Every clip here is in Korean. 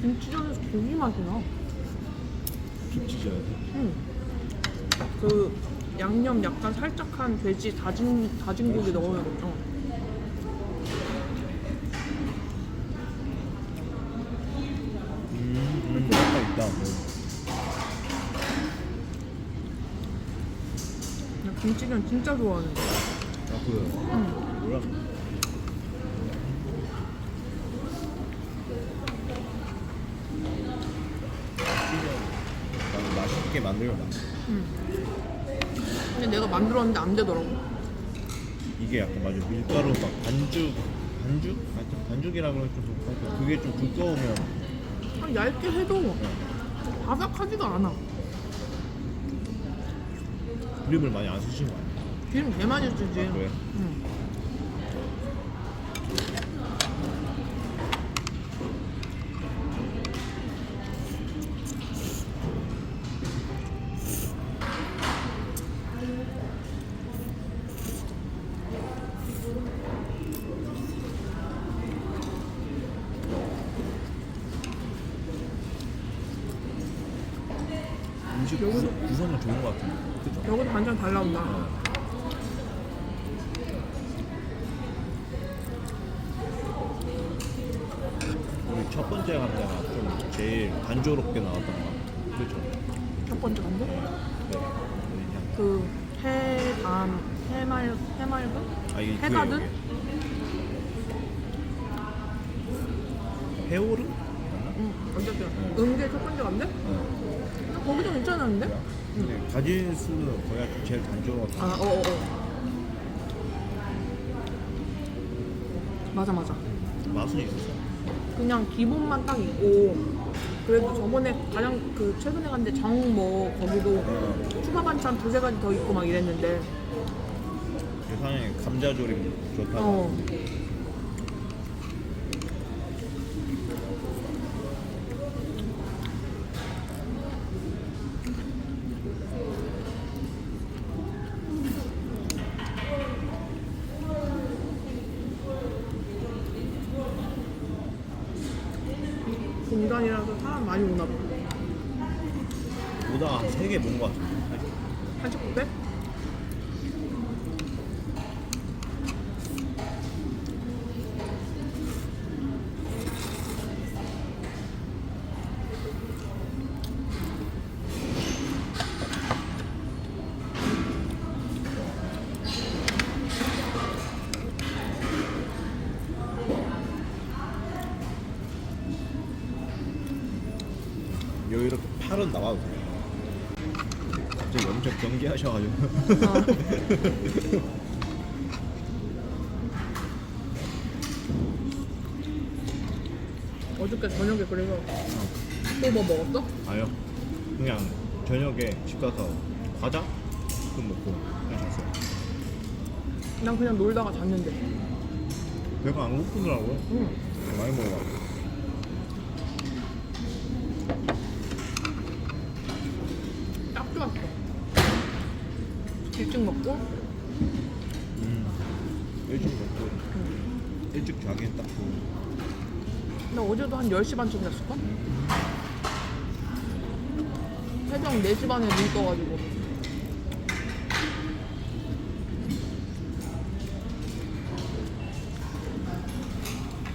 김치전에서 고기 맛이 나. 김치전. 응. 그 양념 약간 살짝한 돼지 다진 다진 고기 넣으면 어. 음, 음, 약간 있다. 나 김치전 진짜 좋아하는데. 아, 그래요? 응. 나는 맛있게 만들면 맛있어. 응. 근데 내가 만들었는데 안 되더라고. 이게 약간 맞아 밀가루 막 반죽 반죽? 하여튼 반죽이라 그러면 좀 하여튼 그게 좀 두꺼우면 아, 얇게 해도 네. 바삭하지가 않아. 기름을 많이 안 쓰신 거 아니에요? 기름 개 많이 쓰지. 아, 그래? 응. 근데 가진 수는 거의 제일 단조로웠던 아. 어 어 어. 맞아 맞아. 맛은 있었어. 그냥 기본만 딱 있고 그래도 저번에 가장 그 최근에 갔는데 정뭐 거기도 어, 추가 반찬 두세 가지 더 있고 막 이랬는데. 세상에 감자 조림 좋다고 어 팔은 나와도 돼요. 갑자기 엄청 경계하셔가지고. 어저께 저녁에 그래서 또 뭐 먹었어? 아요. 그냥 저녁에 집 가서 과자 좀 먹고 그냥 잤어요. 난 그냥 놀다가 잤는데. 배가 안 고프더라고요. 응. 많이 먹어가지고 딱 좋았어. 일찍 먹고, 음. 일찍 먹고 일찍 자기엔 딱 좋은 나 어제도 한 10시 반쯤 잤을걸? 새벽 4시 반에 눈 떠가지고.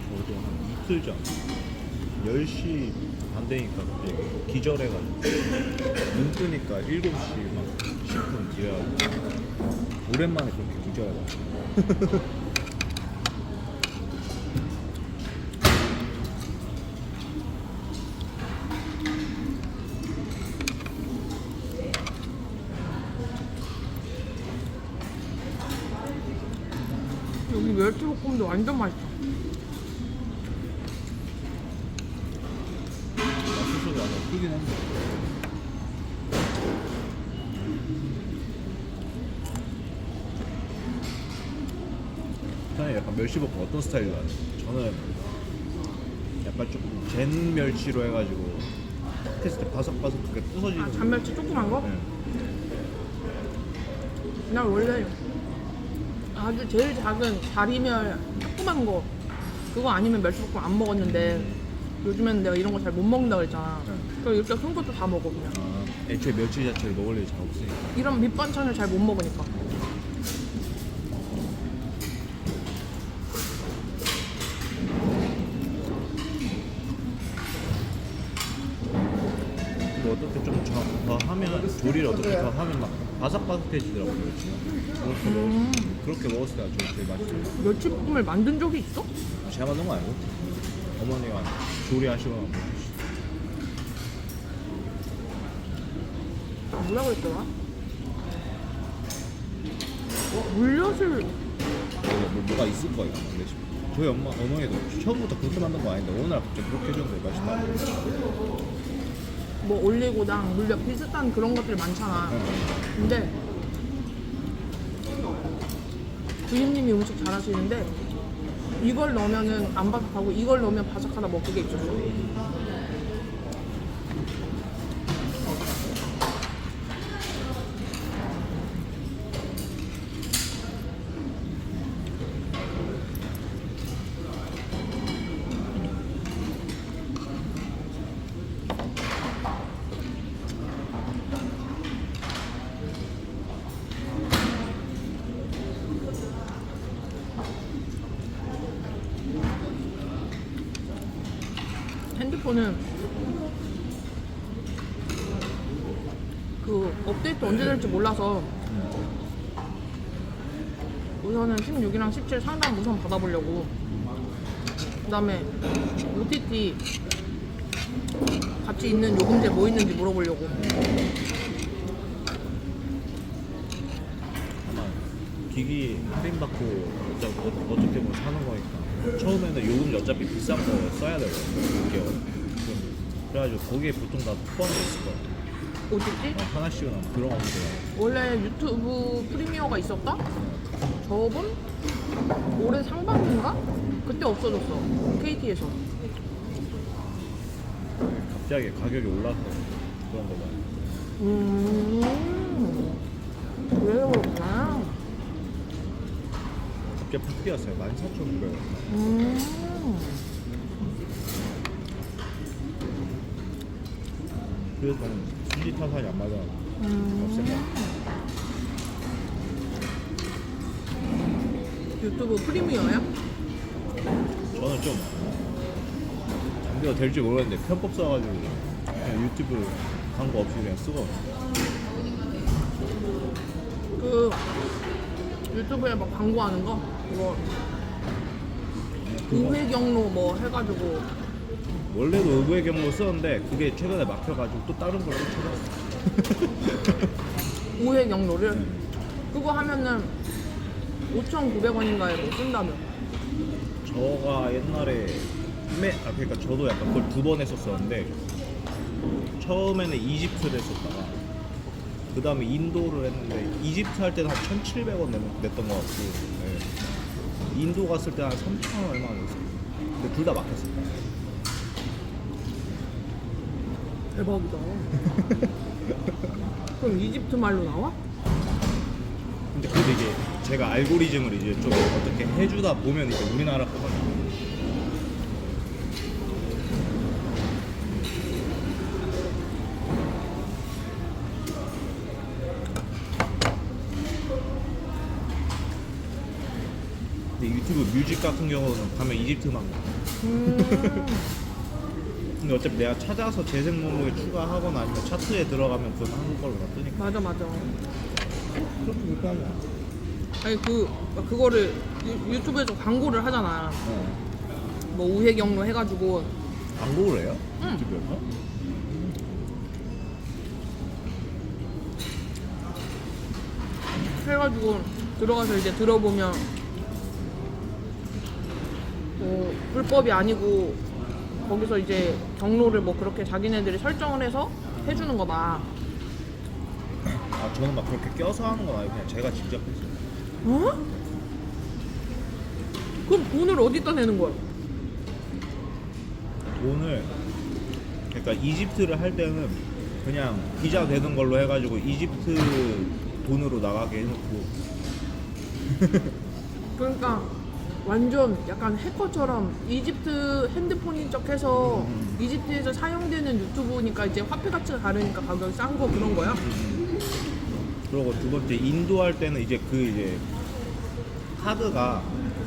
저도 한 이틀 전 10시 반 되니까 갑자기 기절해가지고 눈 뜨니까 7시 막 10분 이래가지고 오랜만에 그렇게 기절해가지고 완전 맛있어. 한데 사장님 약간 멸치 볶음 어떤 스타일로 하세요? 저는 약간 조금 젠 멸치로 해가지고 했을 때 바삭바삭하게 부서지는 아, 잔멸치 조그만 거? 네. 나 원래 아주 제일 작은 다리멸 조그만 거 그거 아니면 멸치볶음 안 먹었는데 요즘에는 내가 이런 거 잘 못 먹는다 그랬잖아. 그래서 이렇게 큰 것도 다 먹어 그냥. 아, 애초에 멸치 자체를 먹을 일이 잘 없으니까. 이런 밑반찬을 잘 못 먹으니까. 바삭바삭해지더라고요. 그렇게 음. 먹 그렇게 먹었을 때가 좀 제일 맛있어요. 멸치볶음을 만든 적이 있어? 제가 만든 거 아니고 어머니가 조리하시거나 뭐라 그랬더라? 물엿을 뭐, 뭐, 뭐가 있을 거예요. 근데 저희 엄마 어머니도 처음부터 그렇게 만든 거 아닌데 날 갑자기 그렇게 해줬는데 맛있다. 뭐 올리고당, 물엿 비슷한 그런 것들이 많잖아. 네. 근데 주임님이 음식 잘하시는데 이걸 넣으면은 안 바삭하고 이걸 넣으면 바삭하다 뭐 그게 있었어. 핸드폰은 그 업데이트 언제 될지 몰라서 우선은 16이랑 17 상담 우선 받아보려고 그 다음에 OTT 같이 있는 요금제 뭐 있는지 물어보려고 아마 기기 할인 받고 어차피 어- 어떻게 보면 사는 거니까 처음에는 요금 어차피 비싼 거 써야 되거든요. 6개월. 그래가지고 거기에 보통 다 포함돼 있을 거예 어, 하나씩은 아마 들어가면 돼요. 원래 유튜브 프리미어가 있었다? 저번? 올해 상반기인가? 그때 없어졌어 KT에서 갑자기 가격이 올라서 그런 거잖아요. 음 그래서 그렇구나 갑자기 푹 뛰었어요. 14,900원. 음 그래서 저는 순지 타산이 안 맞아. 음. 없애요. 유튜브 프리미어야? 저는 좀 장비가 될지 모르겠는데 편법 써가지고 그냥 유튜브 광고 없이 그냥 쓰고 그 유튜브에 막 광고하는 거 그거 의회 경로 뭐 해가지고 원래도 의무의 경로 썼는데 그게 최근에 막혀가지고 또 다른 걸로 찾았어. 우회 경로를 그거 하면은 5,900원인가에 뭐 쓴다며 저가 옛날에 맨, 아 그러니까 저도 약간 그걸 두 번 했었었는데 처음에는 이집트를 했었다가 그 다음에 인도를 했는데 이집트 할 때는 한 1,700원 냈던 것 같고 네. 인도 갔을 때 한 3,000원 얼마 냈어요. 근데 둘 다 막혔어요. 대박이다 그럼 이집트 말로 나와? 근데 그게 이게 제가 알고리즘을 이제 좀 어떻게 해주다 보면 이제 우리나라 거가. 근데 유튜브 뮤직 같은 경우는 가면 이집트만 가. 음 근데 어차피 내가 찾아서 재생 목록에 추가하거나 아니면 차트에 들어가면 그건 한국 걸로 다 뜨니까 맞아 맞아 그렇게 불편하지 않아. 아니 그 그거를 유, 유튜브에서 광고를 하잖아 어. 뭐 우회 경로 해가지고 광고를 해요? 응. 유튜브에서? 해가지고 들어가서 이제 들어보면 뭐 불법이 아니고 거기서 이제 경로를 뭐 그렇게 자기네들이 설정을 해서 해주는 거다. 아 저는 막 그렇게 껴서 하는 건 아니고 그냥 제가 직접 했어요. 어? 그럼 돈을 어디다 내는 거야? 돈을 그러니까 이집트를 할 때는 그냥 비자 되는 걸로 해가지고 이집트 돈으로 나가게 해놓고 그러니까 완전 약간 해커처럼 이집트 핸드폰인 척해서 음. 이집트에서 사용되는 유튜브니까 이제 화폐 가치가 다르니까 가격이 싼 거 그런 거야? 그리고 두 번째 인도 할 때는 이제 그 이제 카드가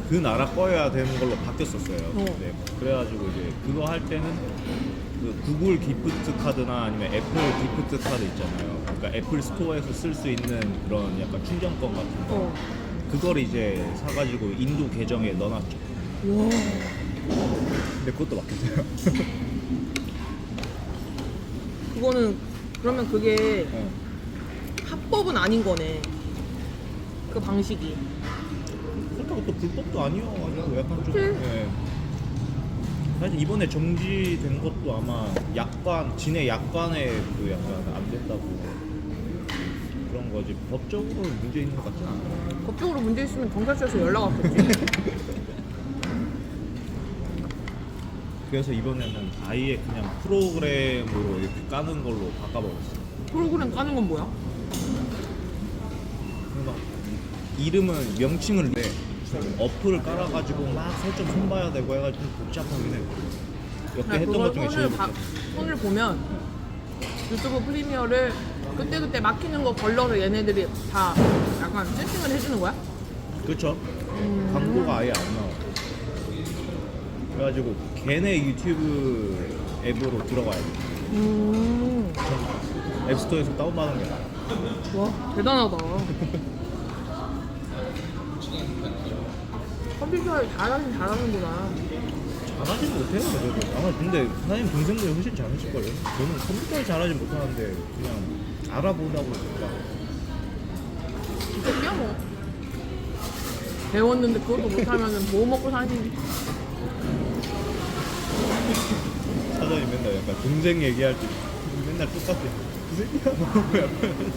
그 나라 거여야 되는 걸로 바뀌었었어요. 어. 네. 그래가지고 이제 그거 할 때는 그 구글 기프트 카드나 아니면 애플 기프트 카드 있잖아요. 그러니까 애플 스토어에서 쓸 수 있는 그런 약간 충전권 같은 거. 어. 그걸 이제 사가지고 인도 계정에 넣어놨죠. 와. 근데 그것도 바뀌었어요. 그거는 그러면 그게 어. 합법은 아닌 거네. 그 방식이. 그렇다고 또 불법도 아니어가지고 약간 좀. 그치? 예. 사실 이번에 정지된 것도 아마 약관, 진해 약관에 그 약간 안 된다고 그런 거지. 법적으로 문제 있는 것 같진 않아요. 법적으로 문제 있으면 경찰서에서 연락 왔겠지. 그래서 이번에는 아예 그냥 프로그램으로 이렇게 까는 걸로 바꿔버렸어요. 프로그램 까는 건 뭐야? 막 이름은 명칭을 내 어플을 깔아가지고 막 설정 손봐야 되고 해가지고 좀 복잡하긴 해. 역대 했던 것 중에 제일 손을, 바-. 손을 보면 유튜브 프리미어를 그때 그때 막히는 거 걸러서 얘네들이 다 약간 세팅을 해주는 거야? 그렇죠. 광고가 아예 안 나와. 그래가지고 걔네 유튜브 앱으로 들어가야 돼. 음. 전 앱스토어에서 다운받은 게 나아. 와, 대단하다. 컴퓨터를 잘하긴 잘하는구나. 잘하진 못해요. 그래도. 아마 근데 사장님 동생들이 훨씬 잘하실걸요. 저는 컴퓨터를 잘하진 못하는데 그냥 알아보다 보니까 이쪽이야 뭐. 배웠는데 그것도 못하면 뭐 먹고 사지? 사장님 맨날 약간 동생 얘기할 때 맨날 똑같아. 그 새끼야 뭐 약간.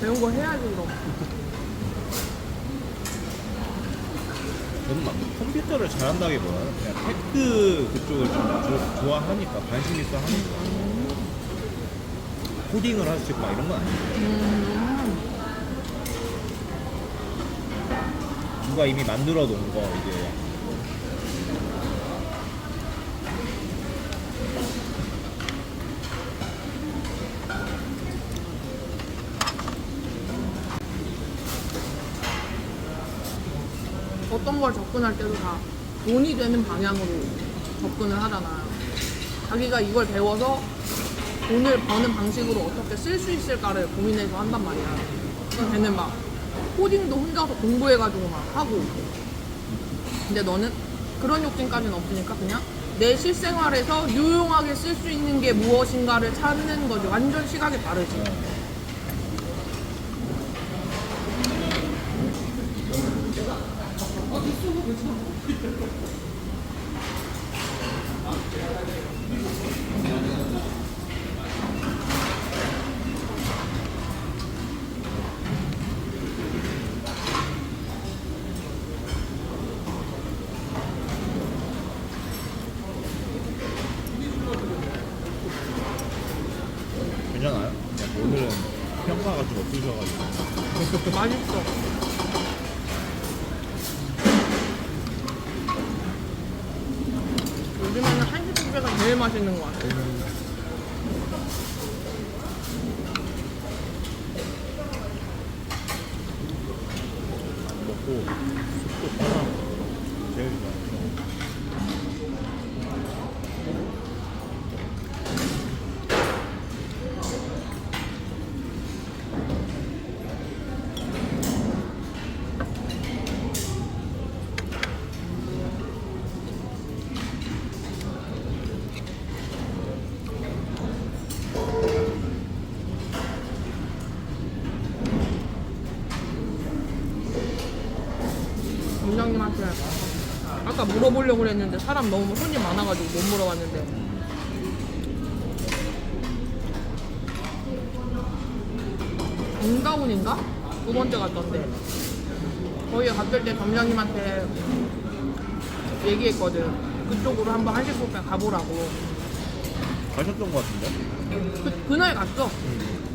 배운 거 해야지 그럼. 저는 막 컴퓨터를 잘한다기보다는 그냥 테크 그쪽을 좀 조- 좋아하니까 관심 있어 하니까 코딩을 할수 있고 막 이런 건 아니에요. 음. 누가 이미 만들어 놓은 거 이제 접근할 때도 다 돈이 되는 방향으로 접근을 하잖아. 자기가 이걸 배워서 돈을 버는 방식으로 어떻게 쓸 수 있을까를 고민해서 한단 말이야. 그럼 걔는 막 코딩도 혼자서 공부해가지고 막 하고. 근데 너는 그런 욕심까지는 없으니까 그냥 내 실생활에서 유용하게 쓸 수 있는 게 무엇인가를 찾는 거지. 완전 시각이 다르지. 보지도 않고 물어보려고 그랬는데 사람 너무 손님 많아가지고 못 물어봤는데 정다운인가? 두 번째 갔던데 거기 갔을 때 점장님한테 얘기했거든 그쪽으로 한번 한식 뷔페 가보라고 가셨던 것 같은데? 그, 그날 갔어.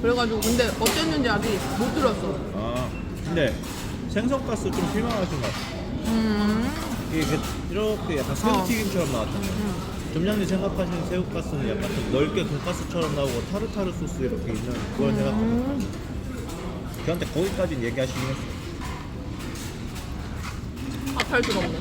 그래가지고 근데 어땠는지 아직 못 들었어. 아 근데 생선가스 좀 실망하신 것 같아. 음. 이게 그- 이렇게 약간 새우튀김처럼 나왔잖아요. 점장님 생각하시는 새우가스는 약간 좀 넓게 돈가스처럼 나오고 타르타르 소스 이렇게 있는 그걸 생각하고 음. 저한테 거기까지는 얘기하시긴 했어요. 합할 수가 없네.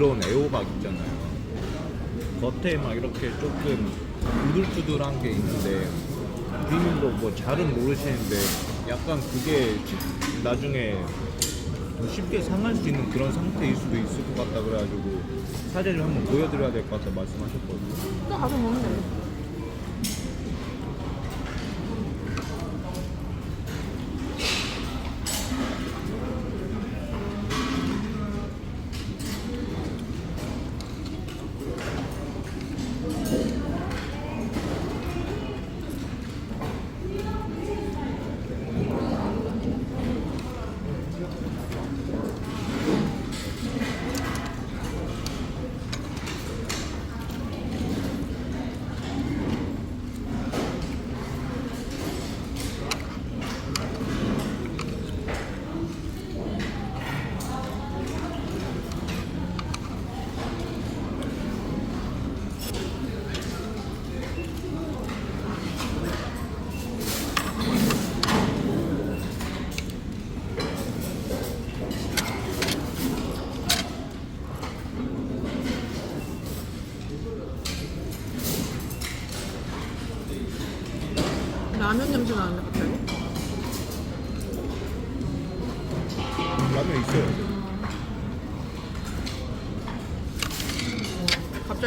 들어온 애호박 있잖아요. 겉에 막 이렇게 조금 우들투들한 게 있는데 주인님도 뭐 잘은 모르시는데 약간 그게 시- 나중에 더 쉽게 상할 수 있는 그런 상태일 수도 있을 것 같다 그래가지고 사진을 한번 보여드려야 될 것 같다 말씀하셨거든요. 또 가서 먹으면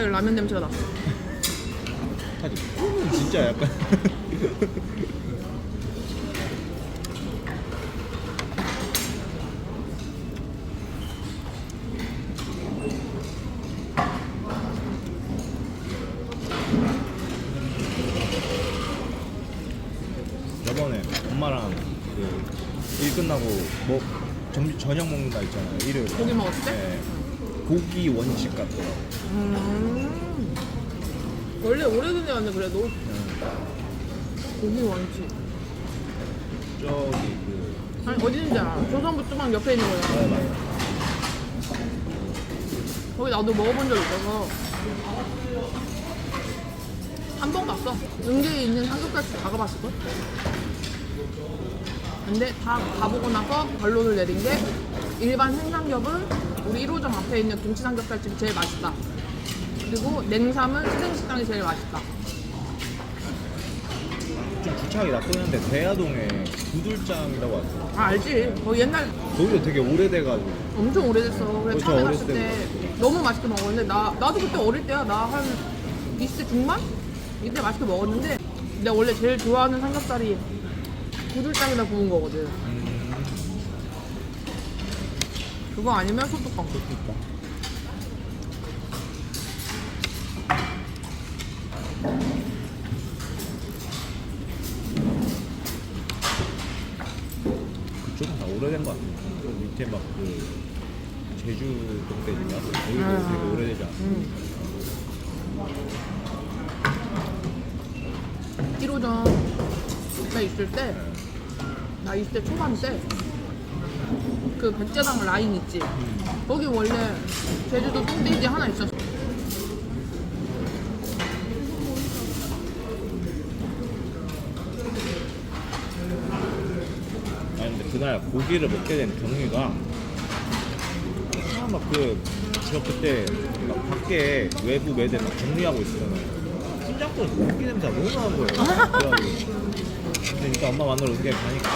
갑자기 라면 냄새가 났어. 하지. 진짜 약간 저번에 엄마랑 그 일 끝나고 뭐 점심 저녁 먹는 고기 원식 같더라고 음. 원래 오래된 데 왔는데 그래도 고기 원치. 저기 그 아니 어디든지 알아. 조선부 주방 옆에 있는 거야. 어, 맞아. 거기 나도 먹어본 적 있어서 한 번 갔어. 은계에 있는 삼겹살집 다 가봤을걸? 근데 다 가보고 나서 결론을 내린 게 일반 생삼겹은 우리 1호점 앞에 있는 김치 삼겹살집이 제일 맛있다. 그리고 냉삼은 수생식당이 제일 맛있다. 좀 주차하기 나쁘긴 한데 대야동에 구들장이라고 왔어 아 알지? 거기 옛날 거기도 되게 오래돼가지고 엄청 오래됐어. 그래 그렇죠, 처음에 어렸을 갔을 때 너무 맛있게 먹었는데 나 나도 그때 어릴 때야. 나 한 20대 중반 이때 맛있게 먹었는데 내가 원래 제일 좋아하는 삼겹살이 구들장에다 구운 거거든. 그거 아니면 소뚜껑. 그러니까. 그쪽은 다 오래된 것 같아요. 그 밑에 막 그 제주 동대인가? 거기도 아. 되게 오래되지 않아? 음. 1호점 나 있을 때, 나 20대 초반 때, 그 백제당 라인 있지? 거기 원래 제주도 똥돼지 하나 있었어. 아니 근데 그날 고기를 먹게 된 경위가 막그 저 그때 막 밖에 외부 매대 막 정리하고 있었잖아요. 팀장권에서 고기 냄새가 너무 나는 거예요. 그래가지고 근데 일단 엄마 만나러 어떻게 가니까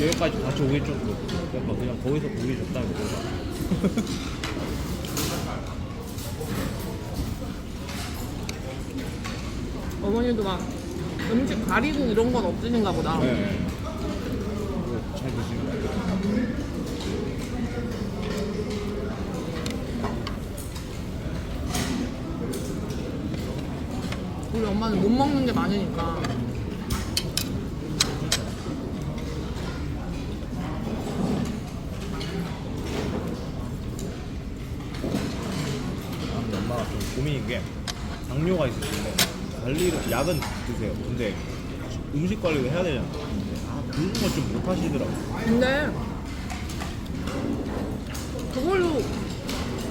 여기까지 같이 오기 좀 그래서 그냥 거기서 고기 줬다고 그러고 어머니도 막 음식 가리고 이런 건 없으신가 보다. 네. 이거 잘 같아요. 우리 엄마는 못 먹는 게 많으니까. 아, 근데 엄마가 좀 고민인 게 당뇨가 있으신데 관리를 약은 드세요. 근데 음식 관리를 해야 되잖아. 근데 아 그런 걸 좀 못 하시더라고. 근데 그걸로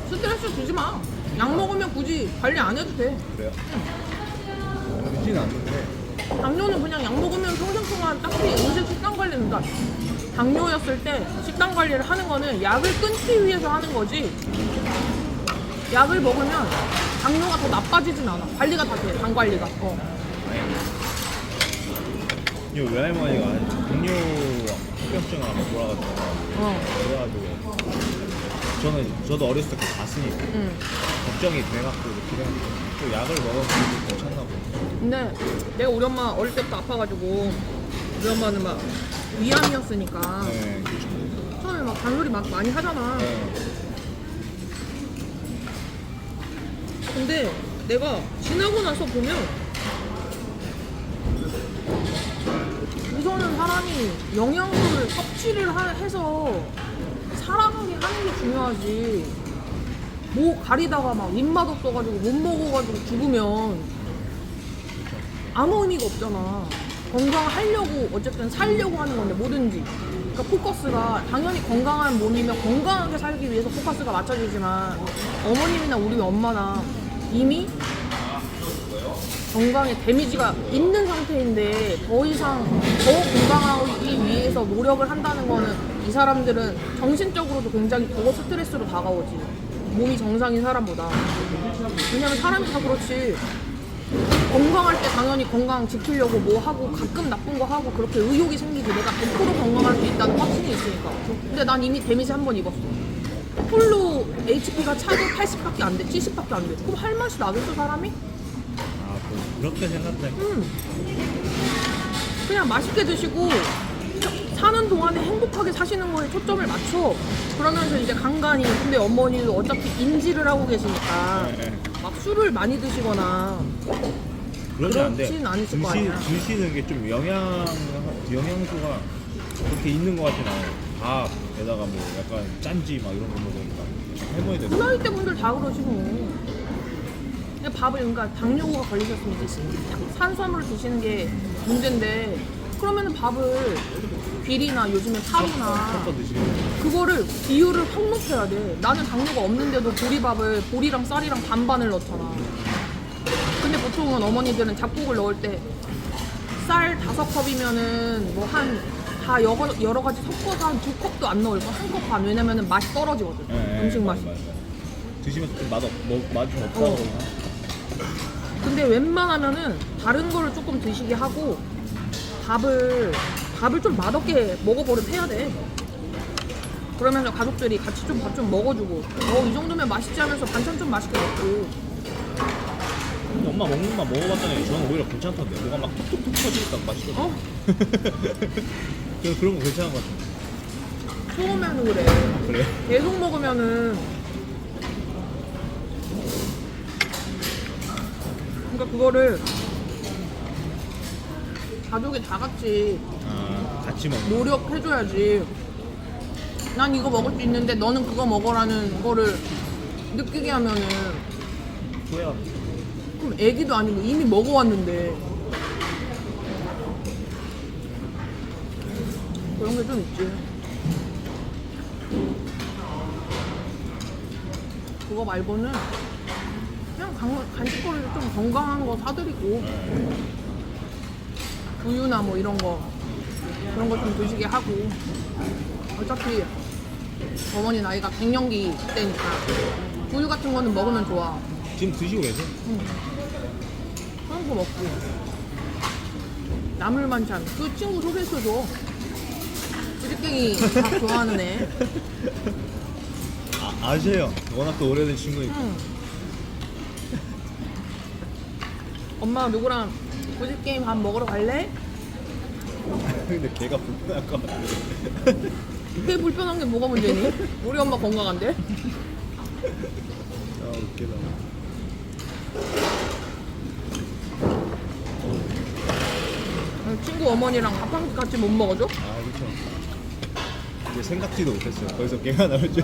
스트레스 주지 마. 약 먹으면 굳이 관리 안 해도 돼. 그래요? 그렇진 않는데 당뇨는 그냥 약 먹으면 평생 동안 딱히 음식 식단 관리는 그러니까 당뇨였을 때 식단 관리를 하는 거는 약을 끊기 위해서 하는 거지 약을 먹으면 당뇨가 더 나빠지진 않아 관리가 다 돼 당 관리가 어. 이 외할머니가 당뇨 합병증을 한번 돌아가지고 어. 그래가지고 저는 저도 어렸을 때 그거 봤으니까 응. 걱정이 돼갖고 이렇게 해갖고 또 약을 먹으면 좀 괜찮나 보네. 근데 내가 우리 엄마 어릴 때부터 아파가지고 우리 엄마는 막 위암이었으니까 네, 그렇죠. 처음에 막 잔소리 막 많이 하잖아 네. 근데 내가 지나고 나서 보면 우선은 사람이 영양소를 섭취를 하- 해서 살아가게 하는 게 중요하지. 뭐 가리다가 막 입맛 없어가지고 못 먹어가지고 죽으면 아무 의미가 없잖아. 건강하려고 어쨌든 살려고 하는 건데 뭐든지. 그러니까 포커스가 당연히 건강한 몸이면 건강하게 살기 위해서 포커스가 맞춰지지만 어머님이나 우리 엄마나 이미 건강에 데미지가 있는 상태인데 더 이상 더 건강하기 위해서 노력을 한다는 거는 이 사람들은 정신적으로도 굉장히 더 스트레스로 다가오지. 몸이 정상인 사람보다. 왜냐면 사람이 다 그렇지. 건강할 때 당연히 건강 지키려고 뭐 하고 가끔 나쁜 거 하고 그렇게 의욕이 생기지. 내가 100% 건강할 수 있다는 확신이 있으니까. 근데 난 이미 데미지 한 번 입었어. 풀로 HP가 차도 80밖에 안 돼, 70밖에 안 돼. 그럼 할 맛이 나겠어 사람이? 그- 그렇게 생각해. 음. 그냥 맛있게 드시고 사는 동안에 행복하게 사시는 거에 초점을 맞춰. 그러면서 이제 간간히 근데 어머니도 어차피 인지를 하고 계시니까 네, 네. 막 술을 많이 드시거나 그러지. 그렇진 않으실 거 드시, 아니야. 드시는 게 좀 영양 영양소가 그렇게 있는 것 같진 않아요. 밥에다가 뭐 약간 짠지 막 이런 거 먹으니까 할머니들 그 나이 때 분들 다 그러지 뭐. 근데 밥을 그러니까 당뇨가 걸리셨으면 이제 산수화물을 드시는 게 문제인데 그러면은 밥을 비리나 요즘에 파루나 그거를 비율을 확 높여야 돼. 나는 당뇨가 없는데도 보리밥을 보리랑 쌀이랑 반반을 넣잖아. 근데 보통은 어머니들은 잡곡을 넣을 때 쌀 다섯 컵이면은 뭐 한 다 여러, 여러 가지 섞어서 한 두 컵도 안 넣을 거한컵 반. 왜냐면은 맛이 떨어지거든. 음식 맛이. 드시면서 좀 맛없 뭐, 맛이 좀 없다고 어. 그러나? 근데 웬만하면은 다른 거를 조금 드시게 하고 밥을 밥을 좀 맛없게 먹어버릇 해야 돼. 그러면서 가족들이 같이 좀 밥 좀 먹어주고 어 이 정도면 맛있지 하면서 반찬 좀 맛있게 먹고 근데 엄마 먹는 맛 먹어봤더니 저는 오히려 괜찮던데 뭐가 막 톡톡톡 터지니까 맛있거든. 어 그래서 그런 거 괜찮은 것 같아. 처음에는 그래 그래? 계속 먹으면은 그러니까 그거를 가족이 다 같이 아 같이 먹는. 노력해줘야지. 난 이거 먹을 수 있는데 너는 그거 먹어라는 거를 느끼게 하면은 후회가. 그럼 애기도 아니고 이미 먹어왔는데 그런 게 좀 있지. 그거 말고는 그냥 간, 간식거리를 좀 건강한 거 사드리고 우유나 뭐 이런 거 그런 거 좀 드시게 하고 어차피 어머니 나이가 갱년기 때니까 우유 같은 거는 먹으면 좋아 지금 드시고 계세요? 그런 거 먹고 나물 반찬 그 친구 소개시켜줘 찌릿갱이 밥 좋아하는 애 아, 아세요. 워낙 또 오래된 친구니까. 응. 엄마가 누구랑 90게임 밥 먹으러 갈래? 근데 걔가 불편할 것 같아. 그게 불편한 게 뭐가 문제니? 우리 엄마 건강한데? 아 웃기다. 친구 어머니랑 밥한끼 같이 못 먹어줘? 아 그렇죠. 이제 생각지도 못했어요. 거기서 걔가 나올 줄.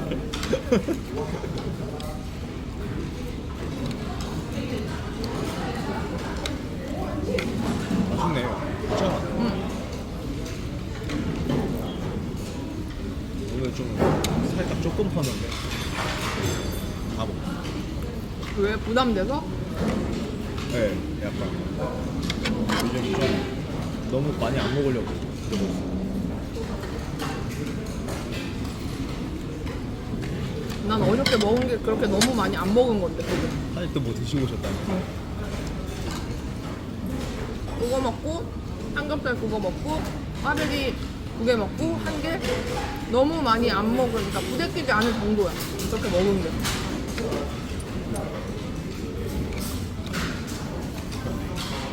맛있네요. 괜찮아. 응. 오늘 좀 살짝 조금 퍼는데 다 먹. 왜 부담돼서? 네, 약간 요즘 좀 너무 많이 안 먹으려고 그러고 있어요. 난 어저께 먹은 게 그렇게 너무 많이 안 먹은 건데 그게. 아직도 뭐 드시고 오셨다면 그거 먹고 삼겹살 그거 먹고 꽈배기 두 개 먹고 한 개? 너무 많이 안 먹으니까 부대끼지 않을 정도야. 그렇게 먹은 게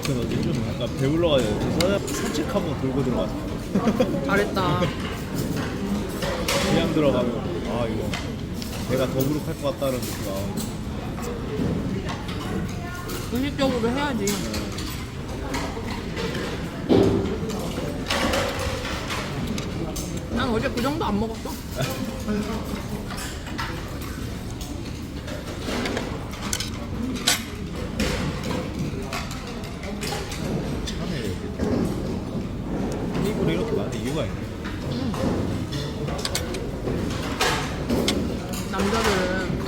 어제 좀 약간 배불러가지고 사- 산책 한번 돌고 들어갔어요. 잘했다. 그냥 들어가면 아 이거 내가 더부룩할 것 같다는 느낌 아 의식적으로 해야지 난 어제 그 정도 안 먹었어 참해 테이블에 이렇게 많은 이유가 있네. 남자들은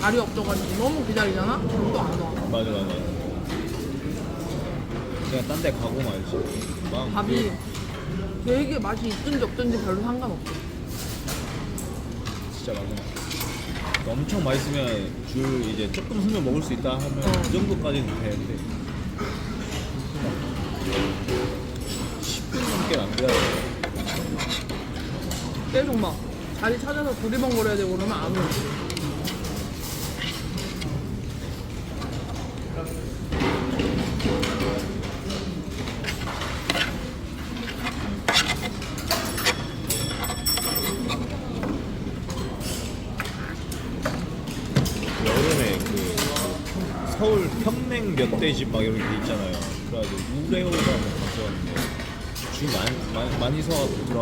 자리 없어가지고 너무 기다리잖아? 그럼 또안 와. 맞아 맞아. 그냥 딴 데 가고 말지. 마음 밥이 되게 맛이 있든지 없든지 별로 상관없어. 진짜. 그러니까 엄청 맛있으면 줄 이제 조금 쓰면 먹을 수 있다 하면 어. 그 정도까지는 되는데 10분 넘게 안 기다려. 계속 막 자리 찾아서 두리번거려야 되고 그러면 안 오지. 여름에 그 서울 평냉 멧돼지 막 이런 게 있잖아요. 그래가지고 우레오가 갔었는데 줄 많이, 많이, 많이 있어요. 근데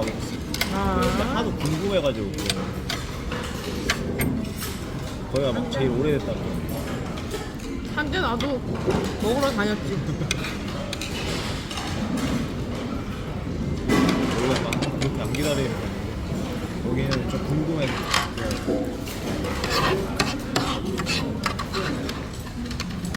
아, 하도 궁금해가지고 거기가 막 제일 오래됐다고 한때 나도 먹으러 다녔지. 원래 막 그렇게 안 기다리는 거 여기는 좀 궁금해